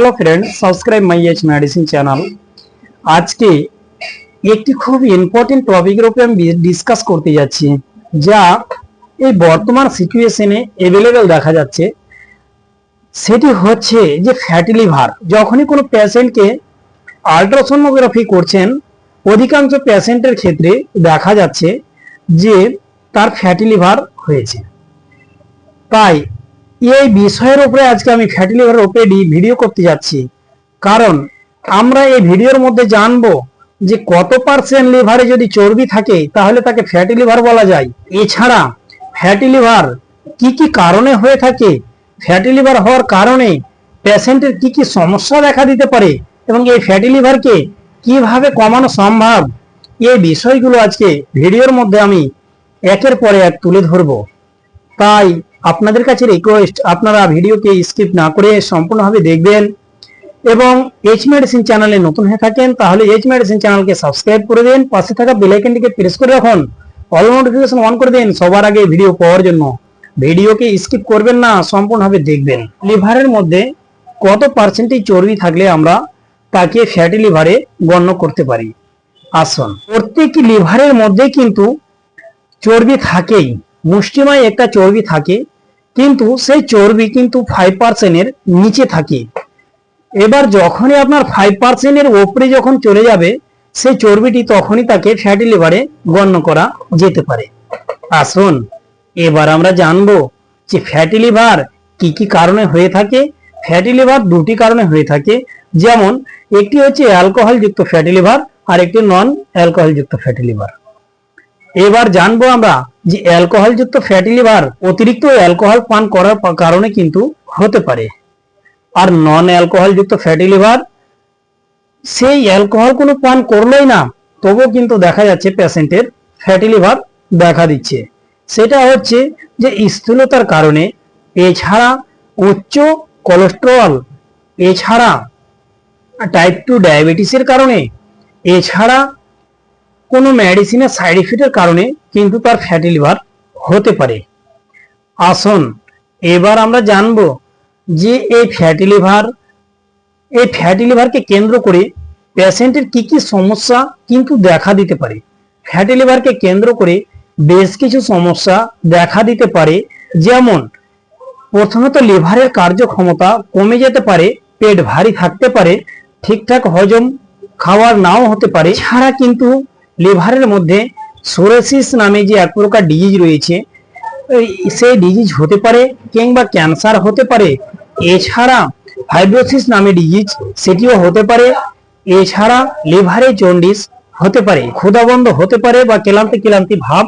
Hello friend subscribe my H medicine channel আজকে একটি খুব ইম্পর্টেন্ট টপিকের উপরে আমি ডিসকাস করতে যাচ্ছি, যা এই বর্তমান সিচুয়েশনে অ্যাভেলেবেল দেখা যাচ্ছে। সেটি হচ্ছে যে ফ্যাটি লিভার যখনই কোনো পেশেন্টকে আল্ট্রাসোনোগ্রাফি করছেন, অধিকাংশ পেশেন্টের ক্ষেত্রে দেখা যাচ্ছে যে তার ফ্যাটি লিভার হয়েছে। তাই এই বিষয়ের উপরে আজকে আমি ফ্যাটি লিভারের উপরে ভিডিও করতে যাচ্ছি। কারণ আমরা এই ভিডিওর মধ্যে জানব যে কত পার্সেন্ট লিভারে যদি চর্বি থাকে, তাহলে তাকে ফ্যাটি লিভার বলা যায়। এছাড়া ফ্যাটি লিভার কি কি কারণে হয়ে থাকে? ফ্যাটি লিভার হওয়ার কারণে পেশেন্টের কি কি সমস্যা দেখা দিতে পারে? এবং এই ফ্যাটি লিভারকে কীভাবে কমানো সম্ভব? এই বিষয়গুলো আজকে ভিডিওর মধ্যে আমি একের পরে এক তুলে ধরবো। তাই আপনাদের কাছে রিকোয়েস্ট আপনারা ভিডিওকে স্কিপ না করে সম্পূর্ণভাবে দেখবেন। এবং এইচ মেডিসিন চ্যানেলে নতুন হয়ে থাকেন, তাহলে এইচ মেডিসিন চ্যানেলকে সাবস্ক্রাইব করে দিন, পাশে থাকা বেল আইকনটিকে প্রেস করে রাখুন। অল নোটিফিকেশন অন করে দিন সবার আগে ভিডিও পাওয়ার জন্য। ভিডিওকে স্কিপ করবেন না, সম্পূর্ণভাবে দেখবেন। লিভারের মধ্যে কত পার্সেন্টেজ চর্বি থাকলে আমরা তাকে ফ্যাটি লিভারে গণ্য করতে পারি? আসুন। প্রত্যেক লিভারের মধ্যে কিন্তু চর্বি থাকেই। মুষ্টিময় একটা চর্বি থাকে, কিন্তু সেই চর্বি কিন্তু ফাইভ পার্সেন্টের নিচে থাকে। এবার যখনই আপনার ফাইভ পার্সেন্টের ওপরে যখন চলে যাবে, সেই চর্বিটি তখনই তাকে ফ্যাটি লিভারে গণ্য করা যেতে পারে। আসুন এবার আমরা জানব যে ফ্যাটি লিভার কি কি কারণে হয়ে থাকে। ফ্যাটি লিভার দুটি কারণে হয়ে থাকে। যেমন, একটি হচ্ছে অ্যালকোহল যুক্ত ফ্যাটি লিভার আর একটি নন অ্যালকোহল যুক্ত ফ্যাটি লিভার এবার জানব আমরা যে অ্যালকোহল যুক্ত ফ্যাটি লিভার অতিরিক্ত অ্যালকোহল পান করার কারণে কিন্তু হতে পারে। আর নন অ্যালকোহল যুক্ত ফ্যাটি লিভার, সেই অ্যালকোহল কোনো পান করলোই না, তবুও কিন্তু দেখা যাচ্ছে পেশেন্টের ফ্যাটি লিভার দেখা দিচ্ছে। সেটা হচ্ছে যে স্থূলতার কারণে এছাড়া উচ্চ কোলেস্টেরল এছাড়া টাইপ টু ডায়াবেটিসের কারণে, এছাড়া কোনো মেডিসিনের সাইড ইফেক্টের কারণে কিন্তু তার ফ্যাটি লিভার হতে পারে। আসুন, এবার আমরা জানব যে এই ফ্যাটি লিভার এই ফ্যাটি লিভারকে কেন্দ্র করে পেশেন্টের কি কি সমস্যা কিন্তু দেখা দিতে পারে। ফ্যাটি লিভারকে কেন্দ্র করে বেশ কিছু সমস্যা দেখা দিতে পারে। যেমন, প্রথমত লিভারের কার্যক্ষমতা কমে যেতে পারে, পেট ভারী থাকতে পারে, ঠিকঠাক হজম খাওয়ার নাও হতে পারে। ছাড়া কিন্তু লিভারের মধ্যে সোরেসিস নামে যে এক প্রকার ডিজিজ রয়েছে সেই ডিজিজ হতে পারে কিংবা ক্যান্সার হতে পারে। এছাড়া ফাইব্রোসিস নামে ডিজিজ সেটিও হতে পারে। এছাড়া লিভারে জন্ডিস হতে পারে, ক্ষুধাবন্ধ হতে পারে বা ক্লান্তি ক্লান্তি ভাব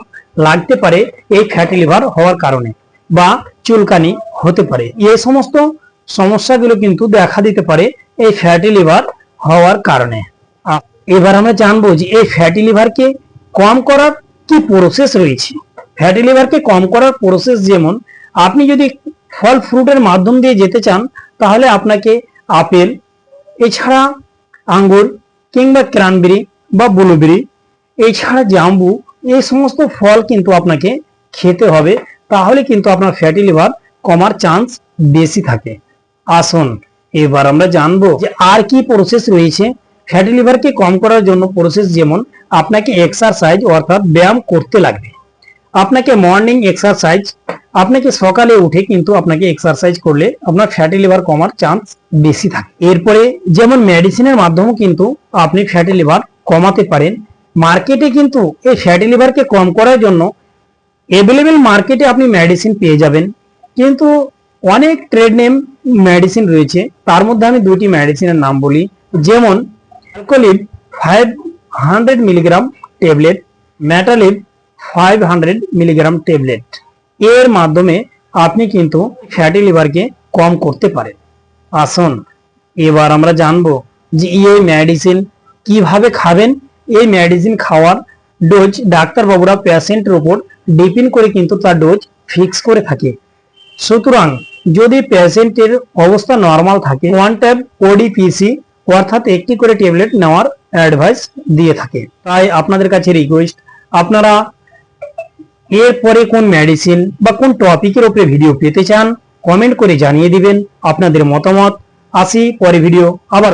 লাগতে পারে এই ফ্যাটি লিভার হওয়ার কারণে বা চুলকানি হতে পারে। এই সমস্ত সমস্যাগুলো কিন্তু দেখা দিতে পারে এই ফ্যাটি লিভার হওয়ার কারণে। এবার আমরা জানব যে এই ফ্যাটি লিভারকে কম করার কি প্রসেস রয়েছে? ফ্যাটি লিভারকে কম করার প্রসেস যেমন, আপনি যদি ফল ফ্রুটের মাধ্যম দিয়ে যেতে চান, তাহলে আপনাকে আপেল, এছাড়া আঙ্গুর কিংবা ক্রানবেরি বা ব্লুবেরি এছাড়া জাম্বু, এই সমস্ত ফল কিন্তু আপনাকে খেতে হবে। তাহলে কিন্তু আপনার ফ্যাটি লিভার কমার চান্স বেশি থাকে। আসুন, এবার আমরা জানব যে আর কি প্রসেস রয়েছে। ফ্যাটি লিভারকে কম করার জন্য প্রসেস যেমন আপনাকে এক্সারসাইজ অর্থাৎ ব্যায়াম করতে লাগবে। আপনাকে মর্নিং এক্সারসাইজ আপনাকে সকালে উঠে কিন্তু আপনাকে এক্সারসাইজ করলে আপনার ফ্যাটি লিভার কমার চান্স বেশি থাকে। এরপরে যেমন মেডিসিনের মাধ্যমেও কিন্তু আপনি ফ্যাটি লিভার কমাতে পারেন। মার্কেটে কিন্তু এই ফ্যাটি লিভারকে কম করার জন্য অ্যাভেলেবেল মার্কেটে আপনি মেডিসিন পেয়ে যাবেন। কিন্তু অনেক ট্রেড নেম মেডিসিন রয়েছে। তার মধ্যে আমি দুটি মেডিসিনের নাম বলি। যেমন Alcoliv five hundred milligram tablet ম্যাটালিভ five hundred milligram tablet এর মাধ্যমে আপনি কিন্তু ফ্যাটি লিভারকে কম করতে পারেন। আসুন, এবার আমরা জানব যে এই মেডিসিন কীভাবে খাবেন। এই মেডিসিন খাওয়ার ডোজ ডাক্তারবাবুরা পেশেন্টের উপর ডিপেন্ড করে কিন্তু তার ডোজ ফিক্স করে থাকে। সুতরাং যদি পেশেন্টের অবস্থা নর্মাল থাকে ওয়ান ট্যাব ওডিপিসি অর্থাৎ একটি করে ট্যাবলেট নেওয়ার অ্যাডভাইস দিয়ে থাকে। তাই আপনাদের কাছে রিকোয়েস্ট আপনারা এরপরে কোন মেডিসিন বা কোন টপিকের উপরে ভিডিও পেতে চান কমেন্ট করে জানিয়ে দিবেন, আপনাদের মতামত। আসি, পরে ভিডিও আবার